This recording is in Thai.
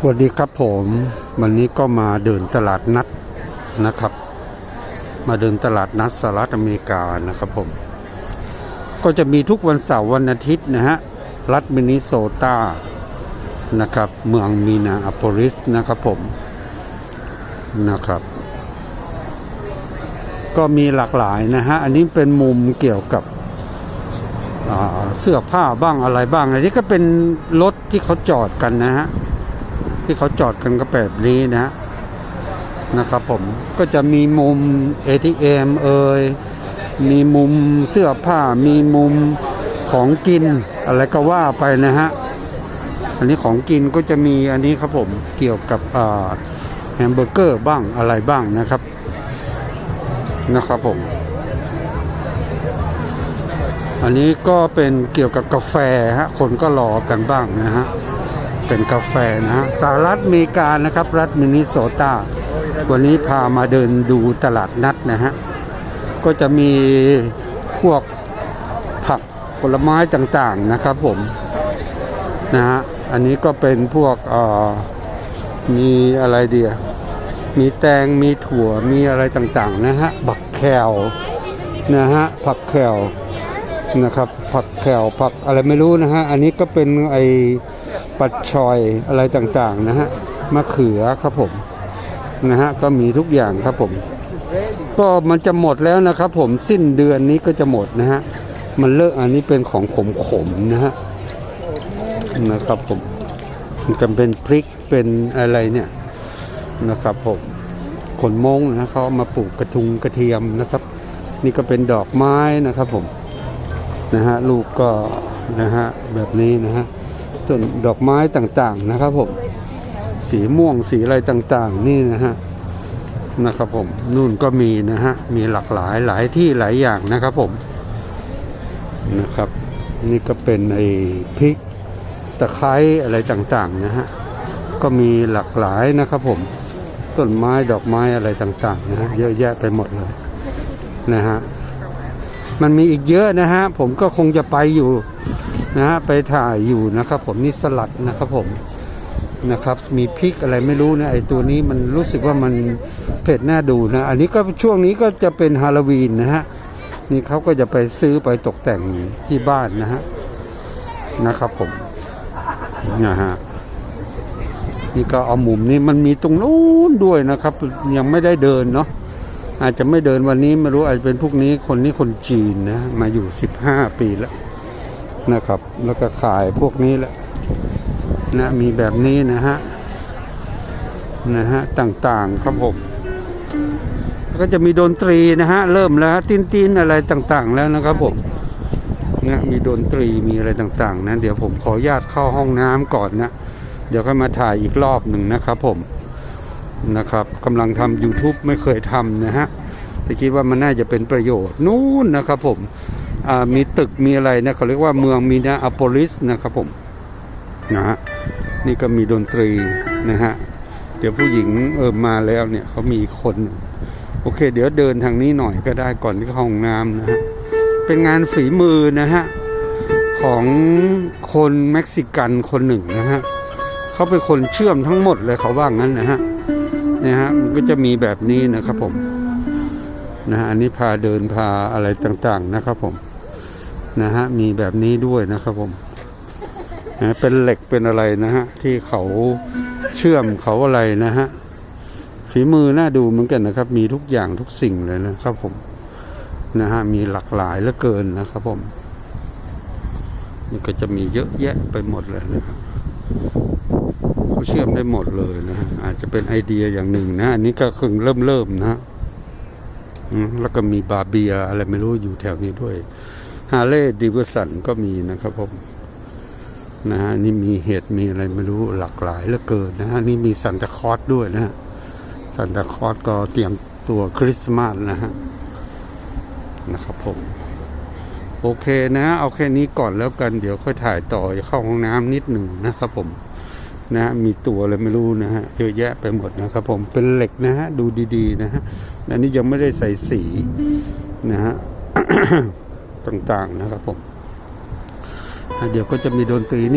สวัสดีครับผมวันนี้ก็มาเดินตลาดนัดนะครับ มาเดินตลาดนัดสหรัฐอเมริกานะครับผม ก็จะมีทุกวันเสาร์วันอาทิตย์นะฮะรัฐมินนิโซตานะครับเมืองมีนาอโปลิสนะครับผมนะครับ ก็มีหลากหลายนะฮะอันนี้เป็นมุมเกี่ยวกับเสื้อผ้าบ้างอะไรบ้างอันนี้ก็เป็นรถที่เขาจอดกันนะฮะ ที่เขาจอดกันก็แบบนี้นะฮะนะครับผมก็จะมีมุม ATM เอ่ยมีมุมเสื้อผ้ามีมุมของกินอะไรก็ว่าไปนะฮะอันนี้ของกินก็จะมีอันนี้ครับผมเกี่ยวกับแฮมเบอร์เกอร์บ้างอะไรบ้างนะครับนะครับผม อันนี้ก็เป็นเกี่ยวกับกาแฟฮะคนก็รอกันบ้างนะฮะ เป็นกาแฟนะฮะสหรัฐอเมริกานะครับ รัฐมินนิโซตา วันนี้พามาเดินดูตลาดนัดนะฮะ ก็จะมีพวกผักผลไม้ต่างๆนะครับผม นะฮะ อันนี้ก็เป็นพวกเอ่อมีอะไรเดียมีแตงมีถั่วมีอะไรต่างๆนะฮะบักแคลนะฮะผักแคลนะครับผักแขวผักอะไรไม่รู้นะฮะ อันนี้ก็เป็นไอ ปัดชอยอะไรต่างๆนะฮะมะเขือครับผมนะฮะก็มีทุกอย่างครับผม ก็มันจะหมดแล้วนะครับ ผมสิ้นเดือนนี้ก็จะหมดนะฮะมันเลิกอันนี้เป็นของขมขมนะฮะนะครับผมมันจะเป็นพริกเป็นอะไรเนี่ยนะครับผมขนมงนะเขาเอามาปลูกกระทุงกระเทียมนะครับ นี่ก็เป็นดอกไม้นะครับผมนะฮะลูกก็นะฮะแบบนี้นะฮะ ต้นดอกไม้ต่างๆนะครับผมสีม่วงสีอะไรต่างๆ นี่นะฮะนะครับผมนู่นก็มีนะฮะมีหลากหลายหลายที่หลายอย่างนะครับผมนะครับ นี่ก็เป็นไอ้พริกตะไคร้อะไรต่างๆนะฮะก็มีหลากหลายนะครับผมต้นไม้ดอกไม้อะไรต่างๆนะฮะเยอะแยะไปหมดเลยนะฮะมันมีอีกเยอะนะฮะผมก็คงจะไปอยู่ นะฮะไปถ่ายอยู่นะครับ ผมนี่สลัดนะครับผมนะครับมีพริกอะไรไม่รู้นะไอตัวนี้มันรู้สึกว่ามันเผ็ดน่าดูนะ อันนี้ก็ช่วงนี้ก็จะเป็นฮาโลวีนนะฮะนี่เขาก็จะไปซื้อไปตกแต่งที่บ้านนะฮะนะครับผมนะฮะนี่ก็เอามุมนี้มันมีตรงนู้นด้วยนะครับ ยังไม่ได้เดินเนาะอาจจะไม่เดินวันนี้ไม่รู้อาจจะเป็นพวกนี้คนนี้คนจีนนะมาอยู่ 15 ปีแล้ว นะครับ แล้วก็ขายพวกนี้แหละนะมีแบบนี้นะฮะนะฮะต่างๆครับผมก็จะมีดนตรีนะฮะเริ่มแล้วฮะตินตินอะไรต่างๆ แล้วนะครับผมนะมีดนตรีมีอะไรต่างๆ นะ เดี๋ยวผมขออนุญาตเข้าห้องน้ำก่อนนะ เดี๋ยวค่อยมาถ่ายอีกรอบหนึ่งนะครับผมนะครับกำลังทำ YouTube ไม่เคยทำนะฮะแต่คิดว่ามันน่าจะเป็นประโยชน์นู่นนะครับผม มีตึกมีอะไรนะเขาเรียกว่าเมืองมีนาอโปลิสนะครับผมนะฮะนี่ก็มีดนตรีนะฮะเดี๋ยวผู้หญิงเออมาแล้วเนี่ยเขามีอีกคนหนึ่งโอเค เดี๋ยวเดินทางนี้หน่อยก็ได้ก่อนที่เข้าห้องน้ำนะฮะเป็นงานฝีมือนะฮะของคนเม็กซิกันคนหนึ่งนะฮะเขาเป็นคนเชื่อมทั้งหมดเลยเขาว่างั้นนะฮะเนี่ยฮะมันก็จะมีแบบนี้นะครับผมนะฮะอันนี้พาเดินพาอะไรต่างๆนะครับผม นะฮะมีแบบนี้ด้วยนะครับผมนะเป็นเหล็กเป็นอะไรนะฮะที่เขาเชื่อมเขาอะไรนะฮะฝีมือน่าดูเหมือนกันนะครับ มีทุกอย่างทุกสิ่งเลยนะครับผมนะฮะมีหลากหลายเหลือเกินนะครับผมนี่ก็จะมีเยอะแยะไปหมดเลยนะครับเขาเชื่อมได้หมดเลยนะฮะอาจจะเป็นไอเดียอย่างหนึ่งนะอันนี้ก็เพิ่งเริ่มเริ่มนะฮะแล้วก็มีบาเบียอะไรไม่รู้อยู่แถวนี้ด้วย ฮาเลย์ดิวสันก็มีนะครับผมนะฮะนี่มีเห็ดมีอะไรไม่รู้หลากหลายเหลือเกินนะฮะนี่มีซันตาคอสด้วยนะฮะซันตาคอสก็เตรียมตัวคริสต์มาสนะฮะนะครับผมโอเคนะ เอาแค่นี้ก่อนแล้วกันเดี๋ยวค่อยถ่ายต่อเข้าห้องน้ำนิดหนึ่งนะครับผมนะฮะมีตัวอะไรไม่รู้นะฮะเยอะแยะไปหมดนะครับผมเป็นเหล็กนะฮะดูดีๆนะฮะอันนี้ยังไม่ได้ใส่สีนะฮะ ต่าง ๆ นะครับผมเดี๋ยวก็จะมีดนตรี